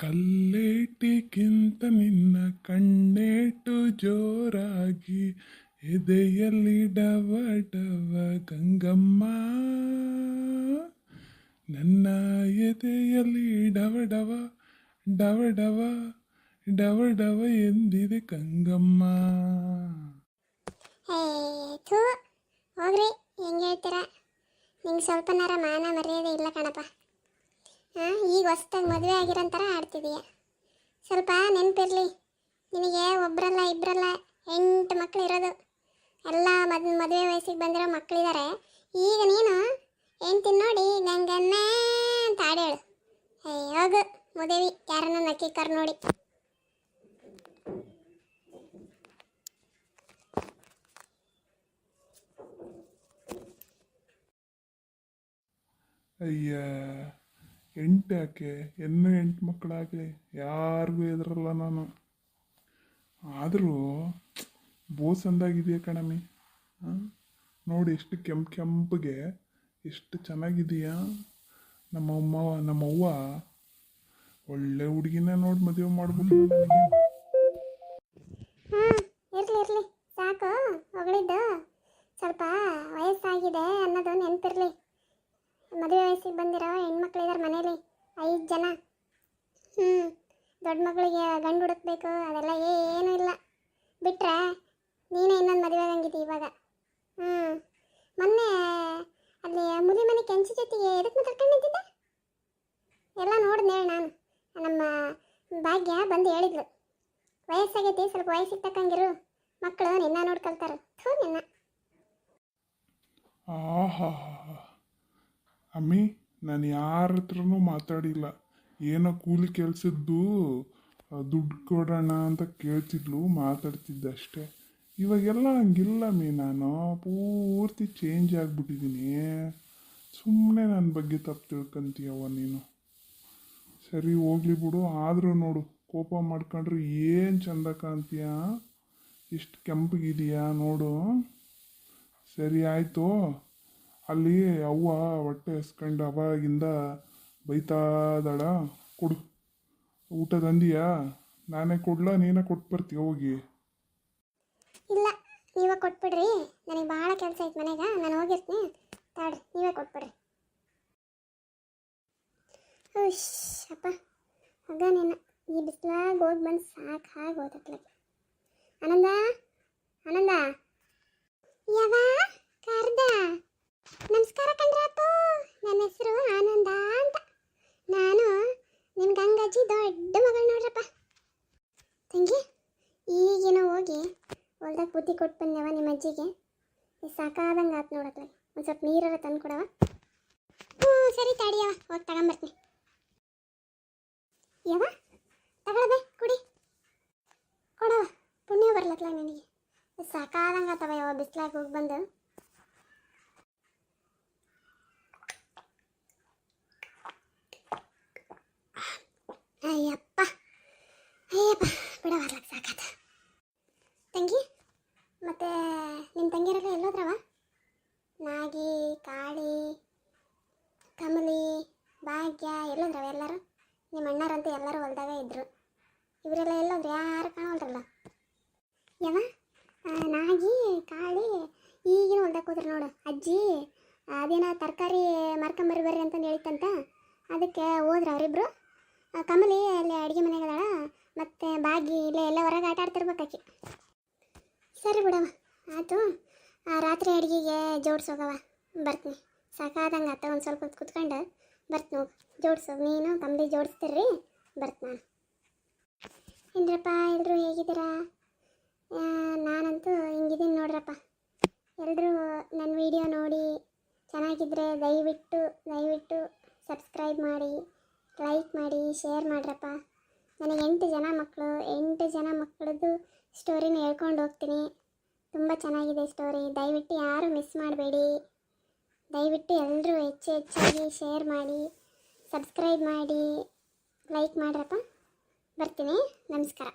ಕಲ್ಲೇಟಿಗಿಂತ ನಿನ್ನ ಕಣ್ಣೇಟು ಜೋರಾಗಿ ಎದೆಯಲ್ಲಿ ಡವ ಡವ ಗಂಗಮ್ಮ. ನನ್ನ ಎದೆಯಲ್ಲಿ ಡವ ಡವ ಡವ ಡವ ಡವ ಡವ ಎಂದಿದೆ ಗಂಗಮ್ಮ ಹೋಗ್ರಿ, ಹೆಂಗೆ ಹೇಳ್ತೀರಾ? ನಿಂಗೆ ಸ್ವಲ್ಪನಾರ ಮಾನ ಮರ್ಯಾದೆ ಇಲ್ಲ ಕಣಪ್ಪ. ಹಾಂ ಈಗ ಹೊಸ್ದಾಗಿ ಮದುವೆ ಆಗಿರೋ ಥರ ಆಡ್ತಿದೀಯ. ಸ್ವಲ್ಪ ನೆನಪಿರಲಿ, ನಿನಗೆ ಒಬ್ಬರಲ್ಲ ಇಬ್ಬರಲ್ಲ ಎಂಟು ಮಕ್ಕಳು ಇರೋದು. ಎಲ್ಲ ಮದ್, ಮದುವೆ ವಯಸ್ಸಿಗೆ ಬಂದಿರೋ ಮಕ್ಕಳಿದ್ದಾರೆ ಈಗ ನೀನು ಹೆಂಡ್ತಿನ ನೋಡಿ ಗಂಗನ್ನ ಅಂತ ಹಾಡೇಳು. ಹೇ ಹೋಗು, ಮುದೇವಿ, ಯಾರನ್ನ ನಕ್ಕಿಕರ್ ನೋಡಿ. ಅಯ್ಯ. ಎಂಟು ಯಾಕೆ ಇನ್ನೂ ಎಂಟು ಮಕ್ಕಳಾಗಲಿ? ಯಾರಿಗೂ ಎದುರಲ್ಲ ನಾನು. ಆದರೂ ಬೋಸ್ ಅಂದಾಗಿದೆಯಾ ಕಣಮಿ ನೋಡಿ ಎಷ್ಟು ಕೆಂಪು ಕೆಂಪಗೆ ಎಷ್ಟು ಚೆನ್ನಾಗಿದೆಯಾ? ನಮ್ಮಮ್ಮ ನಮ್ಮವ್ವ ಒಳ್ಳೆ ಹುಡುಗಿನ ನೋಡಿ ಮದುವೆ ಮಾಡ್ಬೋದು ಸಾಕು ಸ್ವಲ್ಪ ವಯಸ್ಸಾಗಿದೆ ಅನ್ನೋದು ನೆನಪಿರ್ಲಿ ಮದುವೆ ವಯಸ್ಸಿಗೆ ಬಂದಿರೋ ಹೆಣ್ಮಕ್ಳಿದಾರೆ ಮನೇಲಿ, ಐದು ಜನ. ಹ್ಞೂ ದೊಡ್ಡ ಮಗಳಿಗೆ ಗಂಡು ಹುಡುಕ್ಬೇಕು, ಅದೆಲ್ಲ ಏನೂ ಇಲ್ಲ. ಬಿಟ್ರೆ ನೀನೇ ಇನ್ನೊಂದು ಮದುವೆ ಆಗಂಗಿದ್ದಿ ಇವಾಗ. ಹ್ಞೂ ಮೊನ್ನೆ ಅಲ್ಲಿ ಮುದಿ ಮನೆ ಕೆಂಚಿ ಜೊತೆಗೆ ಎದಕ್ಕೆ ಮಾತಾಡ್ಕೊಂಡು ನಿಂತಿದ್ದೆ? ಎಲ್ಲ ನೋಡಿದ್ನೆ ನಾನು. ನಮ್ಮ ಭಾಗ್ಯ ಬಂದು ಹೇಳಿದ್ಲು, ವಯಸ್ಸಾಗೈತಿ, ಸ್ವಲ್ಪ ವಯಸ್ಸಿಗೆ ತಕ್ಕಂಗಿರು, ಮಕ್ಕಳು ನಿನ್ನ ನೋಡ್ಕೊಳ್ತಾರೆ. ಥೂ ನಿನ್ನ. ಆಹಾ. ಅಮ್ಮಿ, ನಾನು ಯಾರ ಹತ್ರನೂ ಮಾತಾಡಿಲ್ಲ. ಏನೋ ಕೂಲಿ ಕೆಲಸದ್ದು ದುಡ್ಡು ಕೊಡೋಣ ಅಂತ ಕೇಳ್ತಿದ್ಲು, ಮಾತಾಡ್ತಿದ್ದೆ ಅಷ್ಟೇ. ಇವಾಗೆಲ್ಲ ಹಂಗಿಲ್ಲ ಮೀ ನಾನು. ಪೂರ್ತಿ ಚೇಂಜ್ ಆಗಿಬಿಟ್ಟಿದ್ದೀನಿ ಸುಮ್ಮನೆ ನನ್ನ ಬಗ್ಗೆ ತಪ್ಪು ತಿಳ್ಕೊಂತೀಯವ್ವ ನೀನು. ಸರಿ, ಹೋಗ್ಲಿ ಬಿಡು. ಆದರೂ ನೋಡು, ಕೋಪ ಮಾಡ್ಕೊಂಡ್ರೆ ಏನು ಚಂದ ಕಾಣ್ತೀಯ? ಎಷ್ಟು ಕೆಂಪಗಿದೆಯಾ? ನೋಡು. ಸರಿ, ಆಯಿತು. ಅಲ್ಲಿ ಅವ್ವ ಹೊಟ್ಟೆ ಹಸ್ಕೊಂಡು ಅವಾಗಿಂದ ಬೈತಾದಳ, ಕೊಡು. ಊಟ ತಂದೀಯಾ? ನಾನೇ ಕೊಡ್ಲಾ? ನೀನೇ ಕೊಟ್ಟು ಬರ್ತೀಯ ಹೋಗಿ? ಇಲ್ಲ, ನೀವೇ ಕೊಟ್ಬಿಡ್ರಿ. ನನಗೆ ಭಾಳ ಕೆಲಸ ಐತೆ ಮನೆಗೆ. ನಾನು ಹೋಗಿರ್ತೀನಿ. ತಾಡ್ರಿ, ನೀವೇ ಕೊಟ್ಬಿಡ್ರಿ. ಹುಷ್ ಅಪ್ಪ. ಹಗ ನಿನ್ನ ಈ ಬಿಸಿಲಾಗ ಹೋಗಿ ಬಂದು ಸಾಕು ಹಾಗೆ ಹೋದತ್ಲಕ್ಕೆ ಆನಂದ ಆನಂದ ಯಾವ ಕರ್ದ ನಮಸ್ಕಾರ ಕಣ್ರಾಪು ನನ್ನ ಹೆಸರು ಆನಂದ ಅಂತ ನಾನು ನಿಮ್ಮ ಗಂಗಾಜಿ ದೊಡ್ಡ ಮಗಳು ನೋಡ್ರಪ್ಪ ತಂಗಿ ಈಗೇನೋ ಹೋಗಿ ಹೊಲ್ದಾಗ ಬುದ್ಧಿ ಕೊಟ್ಟು ಬಂದೆವ ನಿಮ್ಮ ಅಜ್ಜಿಗೆ? ಸಾಕಾದಂಗೆ ಆತು ನೋಡತ್ಲ ಒಂದು ಸ್ವಲ್ಪ ನೀರಾರ ತಂದು ಕೊಡವ ಹ್ಞೂ, ಸರಿ ತಾಡಿಯವ ಹೋಗಿ ತಗೊಂಬರ್ತೀನಿ. ಯವ ತಗೊಳ್ಬೆ ಕುಡಿ. ಕೊಡವ ಪುಣ್ಯ ಬರ್ಲತ್ಲ ನನಗೆ. ಸಾಕಾದಂಗೆ ಆತವ ಯಾವ ಬಿಸ್ಲಾಗ ಹೋಗಿ ಬಂದು ಅಯ್ಯಪ್ಪ ಅಯ್ಯಪ್ಪ ಬಿಡ ಬರ್ಲಕ್ಕೆ ಸಾಕಾತ ತಂಗಿ ಮತ್ತೆ ನಿಮ್ಮ ತಂಗಿಯರೆಲ್ಲ ಎಲ್ಲೋದ್ರವ ನಾಗಿ ಕಾಳಿ ಕಮಲಿ ಭಾಗ್ಯ ಎಲ್ಲೋದ್ರವ ಎಲ್ಲರೂ? ನಿಮ್ಮ ಅಣ್ಣರಂತೂ ಎಲ್ಲರೂ ಹೊಲ್ದಾಗ ಇದ್ರು. ಇವರೆಲ್ಲ ಎಲ್ಲೋದ್ರು? ಯಾರು ಕಾಣೋಲ್ರಲ್ಲ ಯಾವ ನಾಗಿ, ಕಾಳಿ, ಈಗಿನ ಹೊಲ್ದಾಗ ಹೋದ್ರು ನೋಡು. ಅಜ್ಜಿ, ಅದೇನ ತರಕಾರಿ ಮಾರ್ಕೊಂಬರ್ರಿ ಬರ್ರಿ ಅಂತಂದು ಹೇಳಿತ್ತಂತ? ಅದಕ್ಕೆ ಹೋದ್ರು ಅವರಿಬ್ರು. ಕಮಲಿ ಅಲ್ಲಿ ಅಡುಗೆ ಮನೆಗಳಳ ಮತ್ತು ಬಾಗಿ ಇಲ್ಲೇ ಎಲ್ಲ ಹೊರಗೆ ಆಟ ಆಡ್ತಿರ್ಬೇಕಾಕಿ ಸರಿ ಬಿಡವ ಆಯಿತು ರಾತ್ರಿ ಅಡುಗೆಗೆ ಜೋಡಿಸೋಗವ ಬರ್ತೀನಿ. ಸಾಕಾದಂಗೆ ಆತ, ಒಂದು ಸ್ವಲ್ಪ ಹೊತ್ತು ಕುತ್ಕೊಂಡು ಬರ್ತೀನಿ ಜೋಡಿಸು. ನೀನು ಕಮ್ಮಿ ಜೋಡಿಸ್ತೀರ್ರಿ? ಬರ್ತೀನಿ. ನಾನು ಏನ್ರಪ್ಪ ಎಲ್ಲರೂ ಹೇಗಿದ್ದೀರಾ? ನಾನಂತೂ ಹಿಂಗಿದ್ದೀನಿ ನೋಡ್ರಪ್ಪ. ಎಲ್ಲರೂ ನನ್ನ ವಿಡಿಯೋ ನೋಡಿ ಚೆನ್ನಾಗಿದ್ದರೆ ದಯವಿಟ್ಟು ದಯವಿಟ್ಟು ಸಬ್ಸ್ಕ್ರೈಬ್ ಮಾಡಿ, ಲೈಕ್ ಮಾಡಿ, ಶೇರ್ ಮಾಡ್ರಪ್ಪ. ನನಗೆ ಎಂಟು ಜನ ಮಕ್ಕಳು, ಎಂಟು ಜನ ಮಕ್ಕಳದ್ದು ಸ್ಟೋರಿನ ಹೇಳ್ಕೊಂಡು ಹೋಗ್ತೀನಿ. ತುಂಬ ಚೆನ್ನಾಗಿದೆ ಸ್ಟೋರಿ. ದಯವಿಟ್ಟು ಯಾರು ಮಿಸ್ ಮಾಡಬೇಡಿ. ದಯವಿಟ್ಟು ಎಲ್ಲರೂ ಹೆಚ್ಚು ಹೆಚ್ಚಾಗಿ ಶೇರ್ ಮಾಡಿ. ಸಬ್ಸ್ಕ್ರೈಬ್ ಮಾಡಿ ಲೈಕ್ ಮಾಡ್ರಪ್ಪ. ಬರ್ತೀನಿ. ನಮಸ್ಕಾರ.